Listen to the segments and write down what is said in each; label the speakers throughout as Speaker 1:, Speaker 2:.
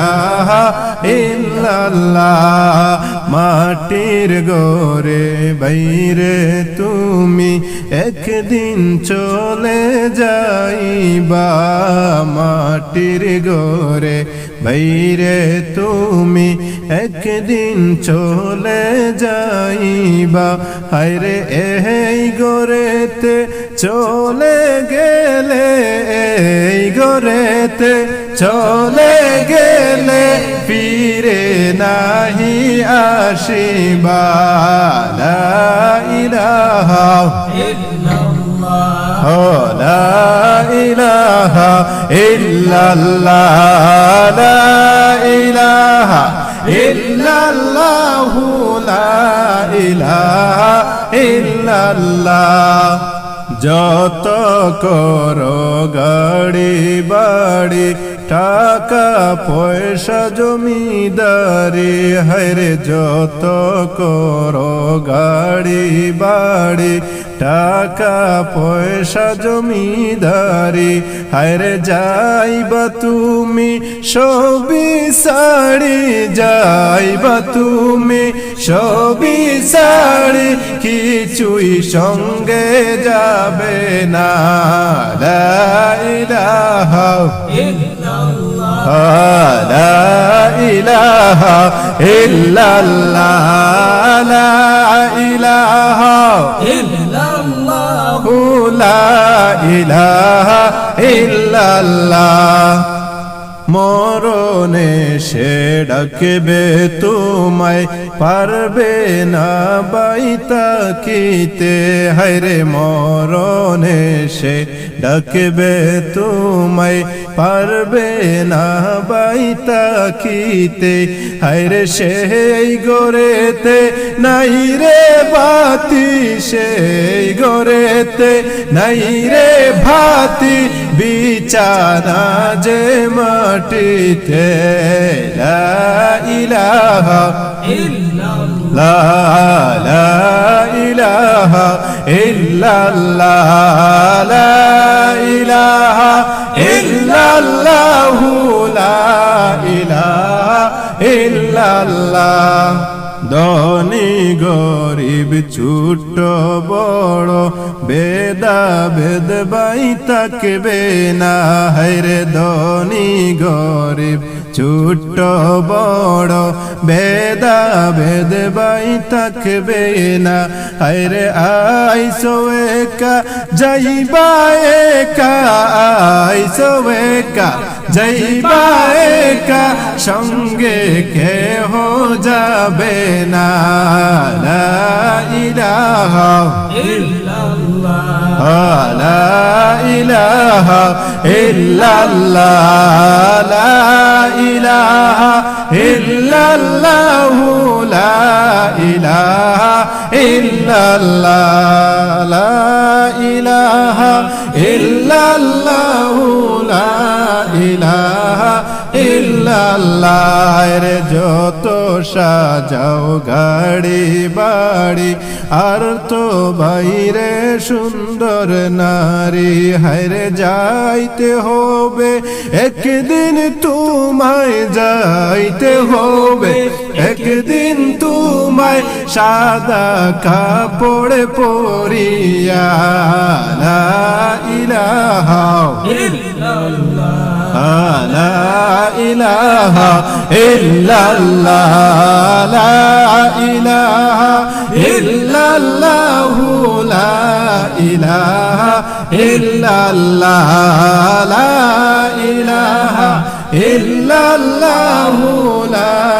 Speaker 1: ইলাহা ইল্লাল্লাহ, মাটির গোরে বাইরে তুমি একদিন চলে যাইবা, মাটির গোরে বাইরে তুমি একদিন চলে যাইবা। হায়রে, এই গোরেতে চলে গেলে, এই গোরেতে চলে গেলে ফিরে নাহি আসিবা লা ইলাহা ও লা ইলাহা ইল্লাল্লাহ লা ইলাহা ইল্লাল্লাহু লা ইলাহা ইল্লাল্লাহ। যত করো গাড়ি বাড়ি টাকা পয়সা জমিদারি হরে যত করো গাড়ি বাড়ি, টাকা পয়সা জমিদারি, হায়রে যাইবা তুমি সবি সাড়ি যাইবা তুমি সবি সাড়ি কিছুই সঙ্গে যাবে না। লা ইলাহা لا إله إلا الله لا إله لا إله إلا الله মরণে সে ডাকবে তোমায় পারবে না বাইতা কিতে হায়রে মরণে সে ডাকবে তোমায় পারবে না বাইতা কিতে হায়রে সেই গোরেতে নাই রে বাতি সেই গোরেতে নাই রে ভাতি, বিছানা যে মাটিতে। লা ইলাহা লা লা ইলাহা ইল্লাল্লাহ ইলাহা ইল্লাল্লাহ। ধনী গরিব ছোট বড় বেদা বেদ বাই তাকবে না। হরে ধনী গরিব ছোট বড় বেদা বেদ বাই থাকবে না। হায়রে আইসো একা, যাইবা একা আইসো একা, যাইবা একা, সঙ্গে কেহ যাবে না। ইলাহা লা ইলাহা ইল্লাল্লাহ, লা ইলাহা ইল্লাল্লাহু, লা ইলাহা ইল্লাল্লাহ লা ইলাহা ইল্লাল্লাহু লা ইলাহা ইল্লাল্লাহ রে যত সাজাও গাড়ি বাড়ি আর তো বাইরে সুন্দর নারী হারে যাইতে হবে। একদিন তোমায় যাইতে হবে। একদিন তোমায় সাদা কাপড় পরিয়া ইলাহা লা ইলাহা ইল্লাল্লাহ লা ইলাহা ইল্লাল্লাহু, লা ইলাহা ইল্লাল্লাহ, লা ইলাহা ইল্লাল্লাহু, লা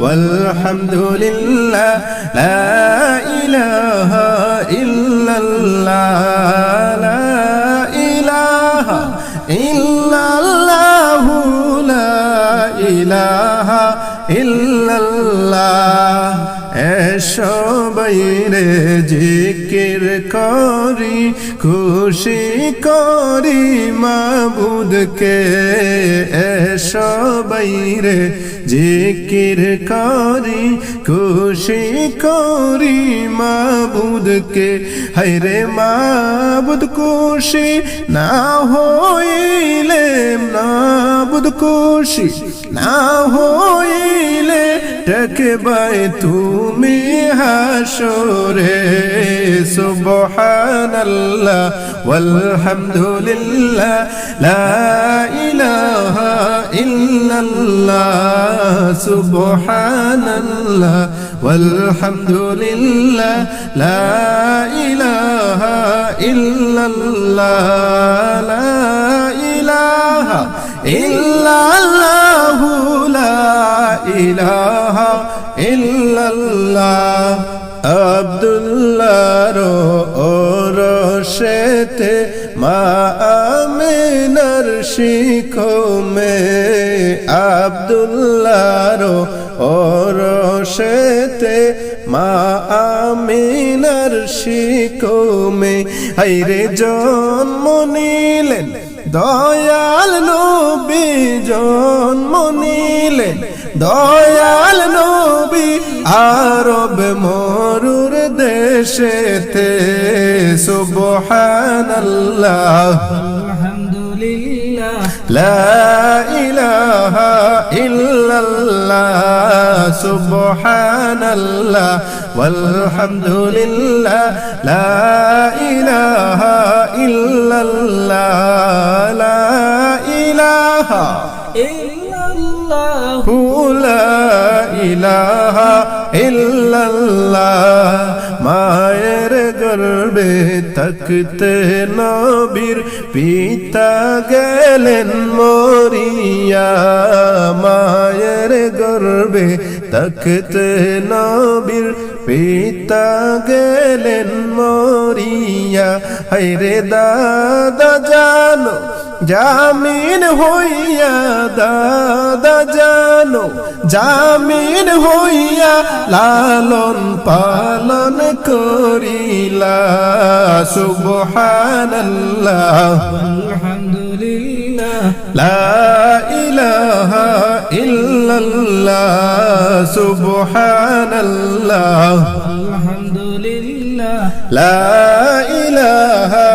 Speaker 1: والحمد لله لا إله إلا الله لا إله إلا الله لا إله إلا الله সবাইরে জিকির করি খুশি করি মাবুদকে সবাইরে জিকির করি, খুশি করি মাবুদকে। হাইরে মাবুদ, খুশি না হইলে মাবুদ খুশি না হইলে টকবাই তুমি হাসরে। সুবহানাল্লাহ والحمد لله لا إله إلا الله سبحان الله والحمد لله لا إله إلا الله لا إله إلا الله لا إله إلا الله عبد الله ওরশেতে মা আমিনার শিখমে আব্দুল্লাহর ওরশেতে মা আমিনার শিখমে। হাইরে জন্ম নিলেন, দয়াল নবী জন্ম নিলেন। দয়াল নবী আরব মরুর দেশেতে সুবহানাল্লাহ।
Speaker 2: আলহামদুলিল্লাহ।
Speaker 1: লা ইলাহা ইল্লাল্লাহ সুবহানাল্লাহ ওয়ালহামদুলিল্লাহ। লা ইলাহা ইল্লাল্লাহ লা ইলাহা। হু লা ইলাহা
Speaker 2: ইল্লাল্লাহ।
Speaker 1: মায়ের গর্বে থাকতে নবীর পিতা গেলেন মরিয়া। মায়ের গর্বে থাকতে নবীর পিতা গেলেন মরিয়া। হাইরে দাদা, জানো জামিন হইয়া দাদা জানো জামিন হইয়া লালন পালন করিলা। সুবহানাল্লাহ।
Speaker 2: আলহামদুলিল্লাহ।
Speaker 1: লা ইলাহা ইল্লাল্লাহ। সুবহানাল্লাহ।
Speaker 2: আলহামদুলিল্লাহ।
Speaker 1: লা ইলাহা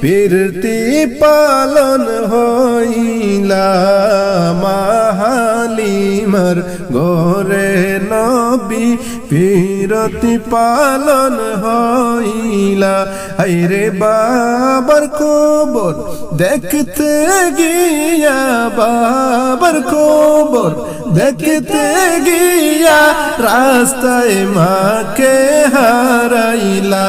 Speaker 1: ফিরতি পালন হইলা মাহালিমার গোরে নবী ফিরতি পালন হইলা। হাইরে বাবার কবর দেখতে গিয়া, বাবার কবর দেখতে গিয়া, রাস্তায় মাকে হারাইলা।